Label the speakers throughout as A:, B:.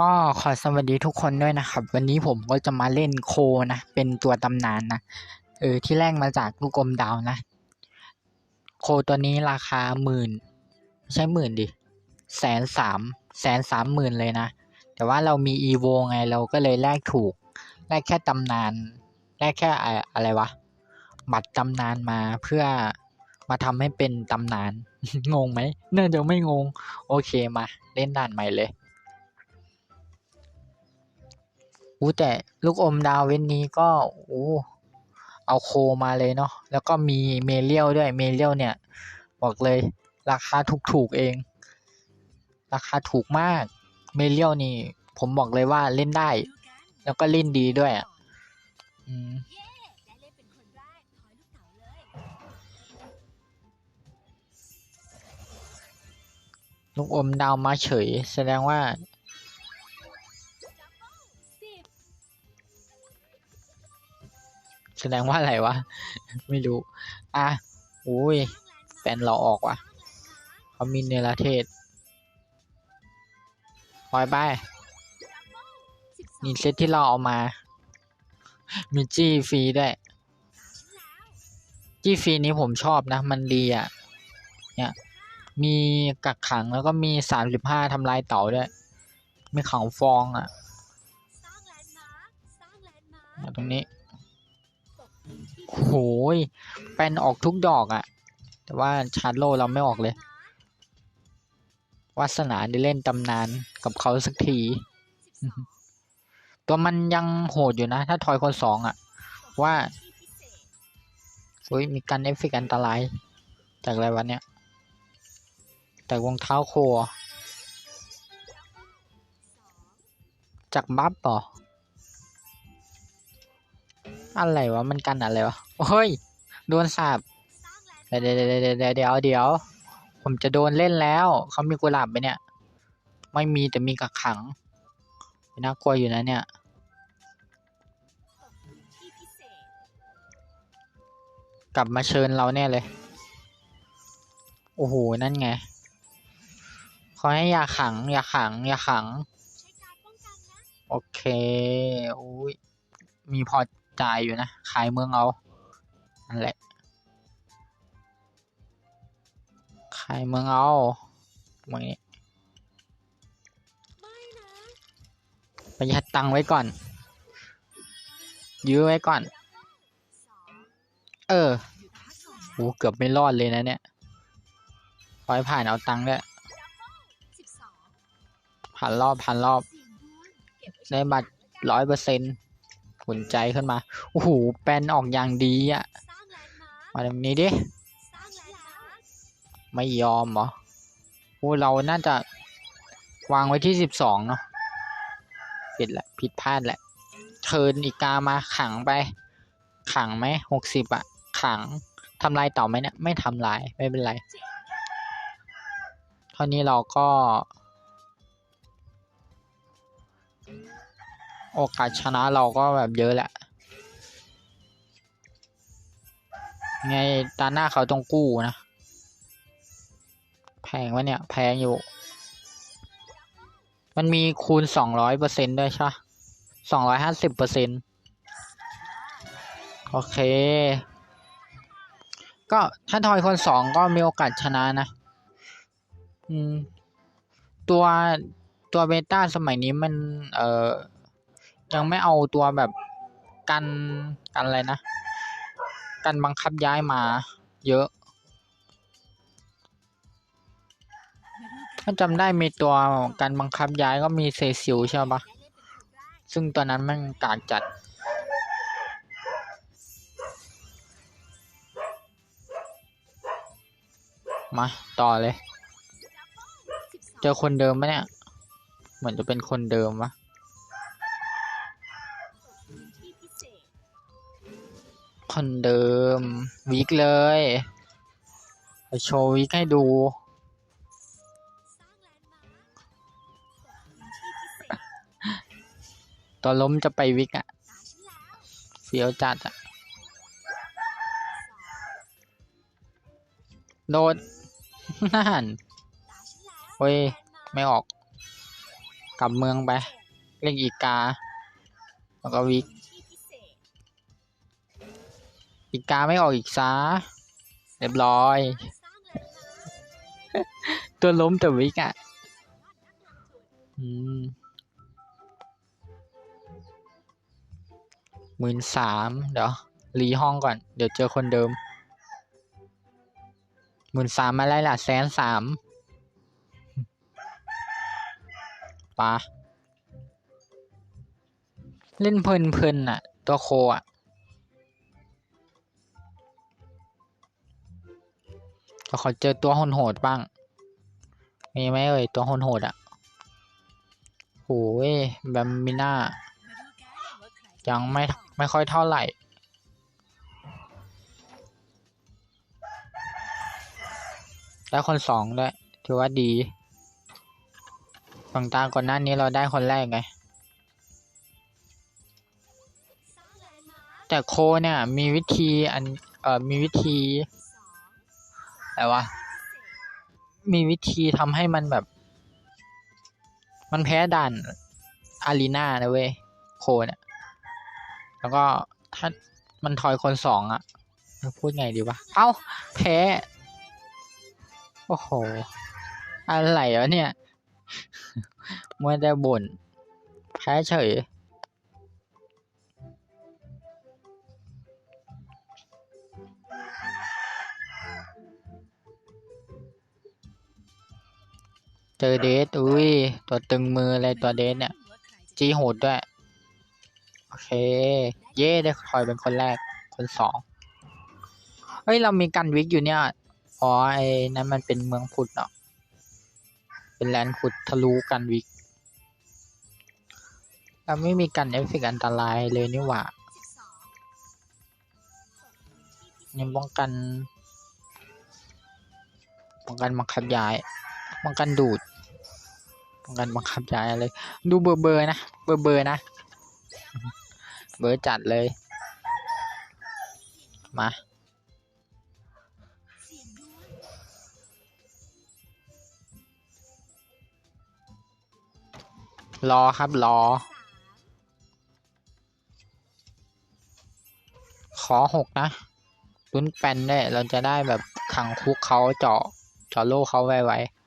A: ก็ขอสวัสดีทุกคนด้วยนะครับ วันนี้ผมก็จะมาเล่นโคนะ เป็นตัวตำนานนะเออที่แรกมาจากลูกอมดาวนะ โคตัวนี้ราคาหมื่นไม่ใช่หมื่นดิแสนสามแสนสามหมื่นเลยนะ แต่ว่าเรามีอีโวไงเราก็เลยแลกถูกแลกแค่ตำนานแลกแค่อะไรวะ บัตรตำนานมาเพื่อมาทำให้เป็นตำนาน งงไหมน่าจะไม่งง โอเคมา เล่นด่านใหม่เลย อู้แต่ลูกอมดาวเว้นนี้ก็อู้เอาโคมาเลยเนาะแล้วก็มีเมเลียวด้วยเมเลียวเนี่ย บอกเลยราคาถูกๆเอง ราคาถูกมากเมเลียวนี่ ผมบอกเลยว่าเล่นได้ แล้วก็เล่นดีด้วยอะอืม
B: ลูกอ
A: มดาวมาเฉย แสดงว่า แสดงว่าอะไรวะ ไม่รู้ อะอุ้ยแฟนเราออกว่ะเขามีเนรเทศปล่อยไปนี่เซตที่เราเอามา มีจี้ฟรีด้วย จี้ฟรีนี้ผมชอบนะ มันดีอะ เนี่ย มีกักขังแล้วก็มีสามสิบห้าทำลายเต่าด้วย มีขังฟองอะ ตรงนี้ โหยแปนออกทุกดอกอะ่ะ แต่ว่าชาร์โลเราไม่ออกเลย วาสนาได้เล่นตำนานกับเขาสักที ตัวมันยังโหดอยู่นะ ถ้าทอยคนสองอะ่ะ ว่า
B: ที่พิเศษ
A: เฮ้ยมีการเอฟเฟกอันตราย จากอะไรวะเนี่ยจากรองเท้าโครอ
B: สอง
A: จากบัฟเหรอ อะไรวะมันกันอะไรวะเฮ้ยโดนสาบ
B: สร้างแลนด์
A: เดี๋ยวเดี๋ยวเดี๋ยวเดี๋ยวเดี๋ยวผมจะโดนเล่นแล้วเขามีกุหลาบไหมเนี่ย ไม่มีแต่มีกักขังน่ากลัวอยู่นะเนี่ย
B: ก
A: ลับมาเชิญเราแน่เลย โอ้โห นั่นไงขาให้ยาขังยาขังยาขัง โอเค อุ้ย มีพอ จ่ายอยู่นะ ขายเมืองเอา นั่นแหละ ขายเมืองเอาตรงนี้
B: ไม่นะ
A: ประหยัดตังค์ไว้ก่อน ยื้อไว้ก่อน เออ
B: โอนนะ
A: โหเกือบไม่รอดเลยนะเนี่ยขอให้ผ่านเอาตังค์ด้วยผ่านรอบผ่านรอบ
B: ได้
A: บัตรร้อยเปอร์เซ็นต์ ขุนใจขึ้นมา โอ้โห แปลนออกอย่างดีอะ
B: สร้างแลนด์มาร์ค
A: มาตรงนี้ดิ
B: สร้างแลนด์มาร์ค
A: ไม่ยอมเหรอโอ้เราน่าจะวางไว้ที่สิบสองเนาะ ผิดแหละ ผิดพลาดแหละเชิญอีกามาขังไป ขังไหมหกสิบอะขังทำลายต่อไหมเนี่ย ไม่ทำลาย ไม่เป็นไร เท่านี้เราก็ โอกาสชนะเราก็แบบเยอะแหละ ไงตาหน้าเขาต้องกู้นะ แพงวะเนี่ย แพงอยู่ มันมีคูณสองร้อยเปอร์เซ็นด้วยใช่สองร้อยห้าสิบเปอร์เซ็นโอเค ก็ถ้าทอยคนสองก็มีโอกาสชนะนะ อืม ตัวตัวเบต้าสมัยนี้มัน เอ่อ ยังไม่เอาตัวแบบกันกันอะไรนะ กันบังคับย้ายมาเยอะถ้าจำได้มีตัวการบังคับย้ายก็มีเซซิลใช่ปะซึ่งตอนนั้นมันกากจัดมาต่อเลย เจอคนเดิมปะเนี่ย เหมือนจะเป็นคนเดิมวะ คนเดิม วิกเลยไปโชว์วิกให้ดู
B: ต
A: อนล้มจะไปวิกอะเฟี้ยวจัดอะโดดนั่น
B: ตาน
A: เว้ย ไม่ออก กลับเมืองไป เล่นอีกา แล้วก็วิก อีกาไม่ออกอีกซาเรียบร้อย ตัวล้มแต่วิกอะหมื่นสามเดี๋ยวรีห้องก่อน เดี๋ยวเจอคนเดิมหมื่นสามมาไล่ละแสนสามปะเล่นเพลินเพลินๆอะตัวโคอะ ขอเจอตัวโหดบ้าง มีไหมเอ่ยตัวโหดอะโหยแบมมิน่า
B: มาดูกันว่า
A: ยังไม่ไม่ค่อยเท่าไหร่ ได้คนสองด้วยถือว่าดีฝั่งตาก่อนหน้านี้เราได้คนแรกไง
B: แต่
A: โคเนี่ยมีวิธีอันเอ่อมีวิธี
B: อะ
A: ไรวะ มีวิธีทำให้มันแบบ มันแพ้ด่านอารีนานะเว้ยโคเนี่ยแล้วก็ถ้ามันทอยคนสองอะพูดไงดีวะ เอ้า แพ้ โอ้โห อะไรวะเนี่ยมัวแต่บ่น แพ้เฉย เจอเดทอุ้ยตัวตึงมือเลยตัวเดทเนี่ย
B: ว่าใครจะ
A: จีโหดด้วย โอเค เย่ได้คอยเป็นคนแรกคนสองเฮ้ย เรามีกันวิกอยู่เนี่ย อ๋อ ไอ้นั่นมันเป็นเมืองพุทธเนาะเป็นแลนด์พุทธทะลุกันวิกเราไม่มีกันเอฟเฟกต์อันตรายเลยนี่หว่า
B: สิบสอง
A: นี่ป้องกันป้องกันบังคับย้ายป้องกันดูด ป้องกันบังคับย้ายดูเบอร์เบอร์นะเบอร์เบอร์นะ เบอร์จัดเลย มา รอครับรอ ขอหกนะลุ้นแปนได้เราจะได้แบบขังคุกเขาเจาะเจาะโลกเขาไวๆ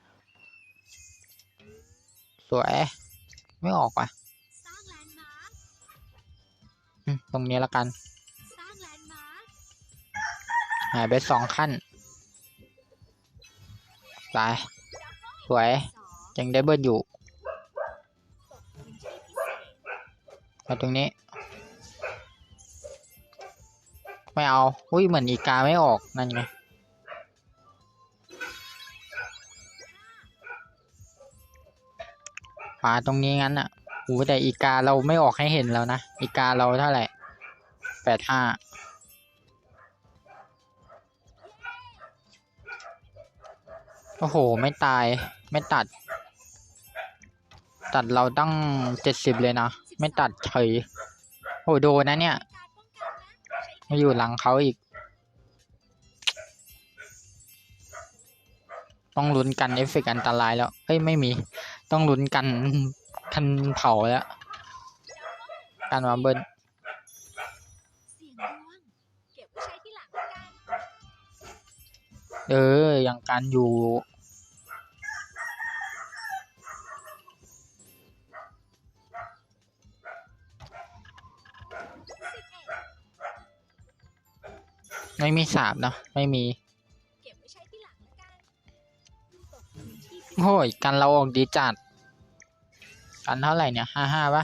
A: สวย ไม่ออกว่ะตรงนี้ละกัน หายไปสองขั้นไปสวย ยังได้เบิร์ดอยู่มาตรงนี้ ไม่เอา อุ้ยเหมือนอีกาไม่ออก นั่นไง ขวาตรงนี้งั้นอะโอ้แต่อีกาเราไม่ออกให้เห็นแล้วนะ อีกาเราเท่าไหร่แปดห้าโอ้โห ไม่ตายไม่ตัด ตัดเราตั้งเจ็ดสิบเลยนะ ไม่ตัดเฉยโอ้โดนนะเนี่ยมาอยู่หลังเขาอีก ต้องลุ้นกันเอฟเฟกต์อันตรายแล้ว เฮ้ย ไม่มี ต้องลุ้นกันทันเผาแล้วการมาเบิ้ล
B: เสียงดวงเก็บไว้ใช้ที่หลังละกัน
A: เออ อย่างการอยู่ ไม่มีสาบเนาะไม่มี โอ้ยกันเราออกดีจัด กันเท่าไหร่เนี่ยห้าห้าปะ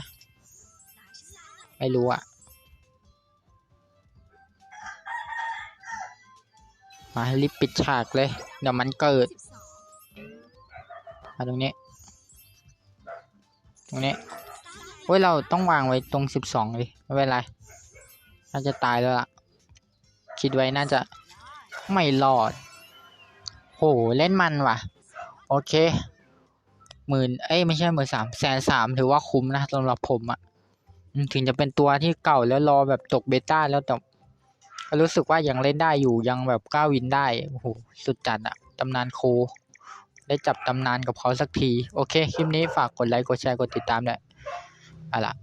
B: ตายฉันละ
A: ไม่รู้อะมารีบปิดฉากเลย เดี๋ยวมันเกิดมาตรงนี้ ตรงนี้
B: สร้างแลนด์
A: เฮ้ยเราต้องวางไว้ตรงสิบสองเลยไม่เป็นไร น่าจะตายแล้วล่ะ คิดไว้น่าจะไม่รอด โห เล่นมันว่ะ โอเคหมื่นเอ้ยไม่ใช่หมื่นสามแสนสามถือว่าคุ้มนะสำหรับผมอะถึงจะเป็นตัวที่เก่าแล้วรอแบบตกเบต้าแล้วแต่รู้สึกว่ายังเล่นได้อยู่ยังแบบก้าววินได้โอ้โหสุดจัดอะตำนานโค ได้จับตำนานกับเขาสักที โอเค คลิปนี้ฝากกดไลค์ กดแชร์ กดติดตามด้วยอาล่ะ